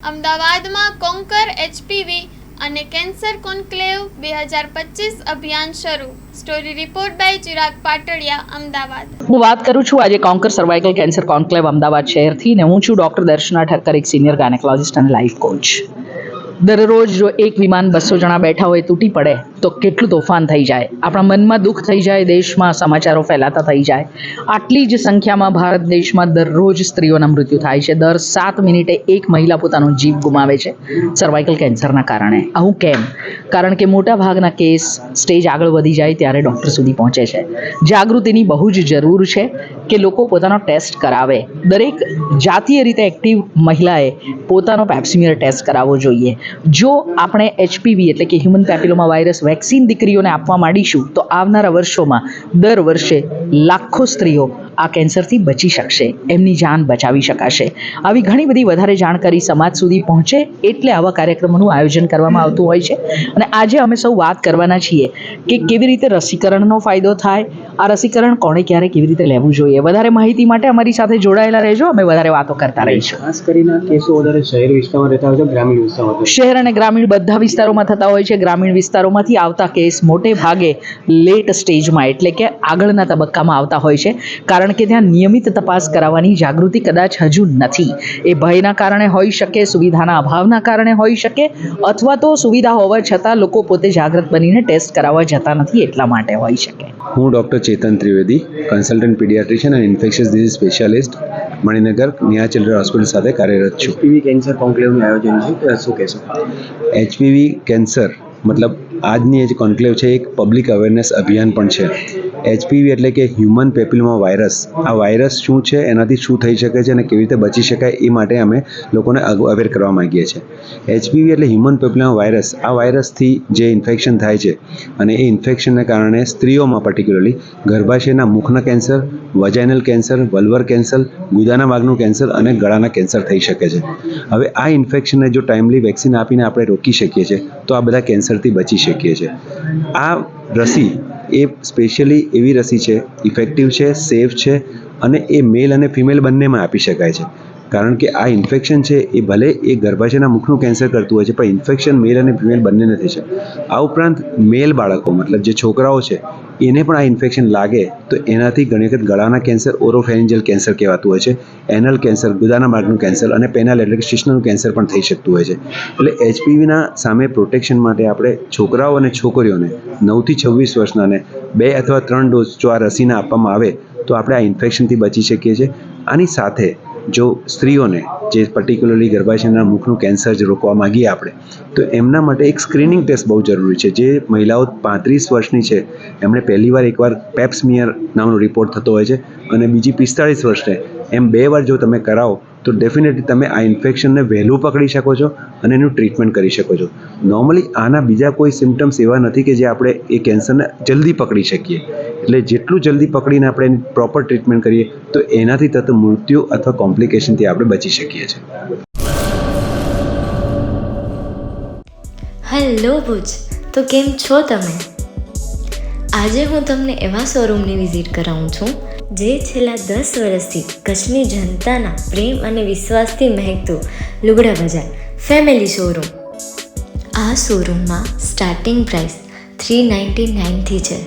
અમદાવાદમાં conquer HPV અને cancer conclave બે હજાર પચીસ અભિયાન શરૂ. Story report by Chirag Patadiya, Ahmedabad. હું વાત કરું છું આજે conquer cervical cancer conclave Ahmedabad શહેરથી ને હું છું ડૉક્ટર દર્શના ઠક્કર, એક સિનિયર ગાયનેકોલોજિસ્ટ અને લાઈફ કોચ દરરોજ જો એક વિમાન બસો જણા બેઠા હોય તૂટી પડે તો કેટલું તોફાન થઈ જાય? આપણા મનમાં દુઃખ થઈ જાય, દેશમાં સમાચારો ફેલાતા થઈ જાય. આટલી જ સંખ્યામાં ભારત દેશમાં દરરોજ સ્ત્રીઓના મૃત્યુ થાય છે. દર સાત મિનિટે એક મહિલા પોતાનો જીવ ગુમાવે છે સર્વાઇકલ કેન્સરના કારણે. આવું કેમ? કારણ કે મોટા ભાગના કેસ સ્ટેજ આગળ વધી જાય ત્યારે ડૉક્ટર સુધી પહોંચે છે. જાગૃતિની બહુ જ જરૂર છે કે લોકો પોતાનો ટેસ્ટ કરાવે. દરેક જાતીય રીતે એક્ટિવ મહિલાએ પોતાનો પેપ્સિમિયર ટેસ્ટ કરાવવો જોઈએ. જો આપણે એચપીવી એટલે કે હ્યુમન પેપિલોમા વાયરસ વેક્સિન દીકરીઓને આપવા માંડીશું તો આવનારા વર્ષોમાં દર વર્ષે લાખો સ્ત્રીઓ આ કેન્સરથી બચી શકશે એમની જાન બચાવી શકાશે. આવી ઘણી બધી વધારે જાણકારી સમાજ સુધી પહોંચે એટલે આવા કાર્યક્રમોનું આયોજન કરવામાં આવતું હોય છે. અને આજે અમે સૌ વાત કરવાના છીએ કે કેવી રીતે રસીકરણનો ફાયદો થાય આ રસીકરણ કોણે ક્યારે કેવી રીતે લેવું જોઈએ? વધારે માહિતી માટે અમારી સાથે જોડાયેલા રહેજો અમે વધારે વાતો કરતા રહીશું. ખાસ કરીને કેસો વધારે શહેર વિસ્તારમાં રહેતા હોય છે ગ્રામીણ વિસ્તારમાં શહેર અને ગ્રામીણ બધા વિસ્તારોમાં થતા હોય છે. ગ્રામીણ વિસ્તારોમાંથી આવતા કેસ મોટે ભાગે લેટ સ્ટેજમાં એટલે કે આગળના તબક્કામાં આવતા હોય છે. કારણ કે ત્યાં નિયમિત તપાસ કરાવવાની જાગૃતિ કદાચ હજુ નથી. એ ભયના કારણે હોઈ શકે સુવિધાના અભાવના કારણે હોઈ શકે અથવા તો સુવિધા હોવા છતાં લોકો પોતે જાગૃત બનીને ટેસ્ટ કરાવવા જતા નથી એટલા માટે હોઈ શકે. હું doctor Chetan Trivedi consultant paediatrician અને infectious disease specialist Maninagar Niya children hospital સાથે કાર્યરત છું. એચપીવી કેન્સર કોન્ક્લેવનું આયોજન છે શું કહેશો? એચપીવી કેન્સર મતલબ આજની એ જે કોન્ક્લેવ છે એક પબ્લિક અવેરનેસ અભિયાન પણ છે. એચપીવી એટલે કે હ્યુમન પેપિલોમા વાયરસ આ વાયરસ શું છે, એનાથી શું થઈ શકે છે અને કેવી રીતે બચી શકાય એ માટે અમે લોકોને અવેર કરવા માંગીએ છીએ. એચપીવી એટલે હ્યુમન પેપિલોમા વાયરસ આ વાયરસથી જે ઇન્ફેક્શન થાય છે અને એ ઇન્ફેક્શનને કારણે સ્ત્રીઓમાં પર્ટિક્યુલરલી ગર્ભાશયના મુખના cancer vaginal cancer vulvar cancer ગુદાના ભાગનું કેન્સર અને ગળાના કેન્સર થઈ શકે છે. હવે આ ઇન્ફેક્શનને જો ટાઈમલી વેક્સિન આપીને આપણે રોકી શકીએ છીએ, તો આ બધા કેન્સરથી બચી શકીએ છીએ. આ રસી એ સ્પેશિયલી એવી રસી છે ઇફેક્ટિવ છે સેફ છે અને એ મેલ અને ફિમેલ બંનેમાં આપી શકાય છે. કારણ કે આ ઇન્ફેક્શન છે, એ ભલે એ ગર્ભાશયના મુખનું કેન્સર કરતું હોય છે, પણ ઇન્ફેક્શન મેલ અને ફિમેલ બંને નથી છે. આ ઉપરાંત મેલ બાળકો, મતલબ જે છોકરાઓ છે, એને પણ આ ઇન્ફેક્શન લાગે, તો એનાથી ઘણી વખત ગળાના કેન્સર ઓરોફેરેન્જિયલ કેન્સર કહેવાતું હોય છે એનલ કેન્સર ગુદાના માર્ગનું કેન્સર અને પેનલ એટલે કે શિશ્નનું કેન્સર પણ થઈ શકતું હોય છે. એટલે એચપીવીના સામે પ્રોટેક્શન માટે આપણે છોકરાઓ અને છોકરીઓને નવથી છવ્વીસ વર્ષનાને બે અથવા ત્રણ ડોઝ જો આ રસીને આપવામાં આવે, તો આપણે આ ઇન્ફેક્શનથી બચી શકીએ છીએ. આની સાથે જો સ્ત્રીઓને જે પર્ટિક્યુલરલી ગર્ભાશયના મુખનું કેન્સર જ રોકવા માંગીએ આપણે, તો એમના માટે એક સ્ક્રીનિંગ ટેસ્ટ બહુ જરૂરી છે. જે મહિલાઓ પાંત્રીસ વર્ષની છે, એમણે પહેલીવાર એકવાર પેપ્સમિયર નામનો રિપોર્ટ થતો હોય છે અને બીજી પિસ્તાળીસ વર્ષને એમ બે વાર જો તમે કરાવો, તો ડેફિનેટલી તમે આ ઇન્ફેક્શનને વહેલું પકડી શકો છો અને એનું ટ્રીટમેન્ટ કરી શકો છો. નોર્મલી આના બીજા કોઈ સિમ્ટમ્સ એવા નથી કે જે આપણે એ કેન્સરને જલ્દી પકડી શકીએ. એટલે જેટલું જલ્દી પકડીને આપણે એની પ્રોપર ટ્રીટમેન્ટ કરીએ, તો એનાથી થતું મૃત્યુ અથવા કોમ્પ્લિકેશનથી આપણે બચી શકીએ છીએ. હેલો ભુજ, તો કેમ છો તમે? આજે હું તમને એવા શોરૂમની વિઝિટ કરાવું છું, જે છેલ્લા દસ વર્ષથી કચ્છની જનતાના પ્રેમ અને વિશ્વાસથી મહેકતું લુગડા બજાર ફેમિલી શોરૂમ આ શોરૂમમાં સ્ટાર્ટિંગ પ્રાઇસ થ્રી નાઇન્ટી નાઇનથી છે.